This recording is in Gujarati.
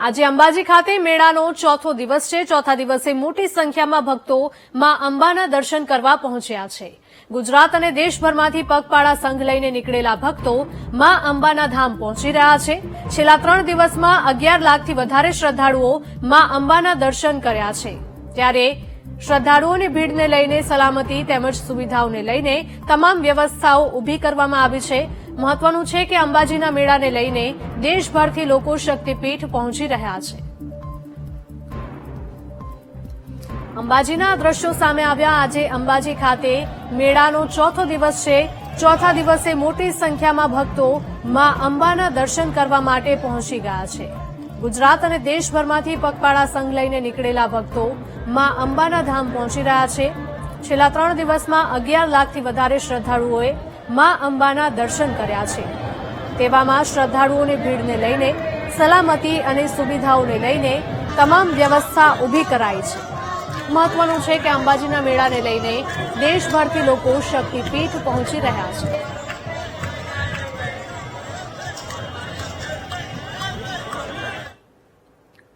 આજે અંબાજી ખાતે મેળાનો ચોથો દિવસ છે. ચોથા દિવસે મોટી સંખ્યામાં ભક્તો માં અંબાના દર્શન કરવા પહોંચ્યા છે. ગુજરાત અને દેશભરમાંથી પગપાળા સંઘ લઈને નીકળેલા ભક્તો માં અંબાના ધામ પહોંચી રહ્યા છે. છેલ્લા ત્રણ દિવસમાં અગિયાર લાખથી વધારે શ્રદ્ધાળુઓ માં અંબાના દર્શન કર્યા છે. ત્યારે શ્રદ્ધાળુઓની ભીડને લઈને સલામતી તેમજ સુવિધાઓને લઈને તમામ વ્યવસ્થાઓ ઊભી કરવામાં આવી છે. મહત્વનું છે કે અંબાજીના મેળાને લઈને દેશભરથી લોકો શક્તિપીઠ પહોંચી રહ્યા છે. અંબાજીના દ્રશ્યો સામે આવ્યા. આજે અંબાજી ખાતે મેળાનો ચોથો દિવસ છે. ચોથા દિવસે મોટી સંખ્યામાં ભક્તો માં અંબાના દર્શન કરવા માટે પહોંચી ગયા છે. ગુજરાત અને દેશભરમાંથી પગપાળા સંઘ લઈને નીકળેલા ભક્તો માં અંબાના ધામ પહોંચી રહ્યા છે. છેલ્લા ત્રણ દિવસમાં અગિયાર લાખથી વધારે શ્રદ્ધાળુઓએ માં અંબાના દર્શન કર્યા છે. તેવામાં શ્રદ્ધાળુઓની ભીડને લઈને, સલામતી અને સુવિધાઓને લઈને તમામ વ્યવસ્થા ઊભી કરાઈ છે. મહત્વનું છે કે અંબાજીના મેળાને લઈને દેશભરથી લોકો શક્તિપીઠ પહોંચી રહ્યા છે.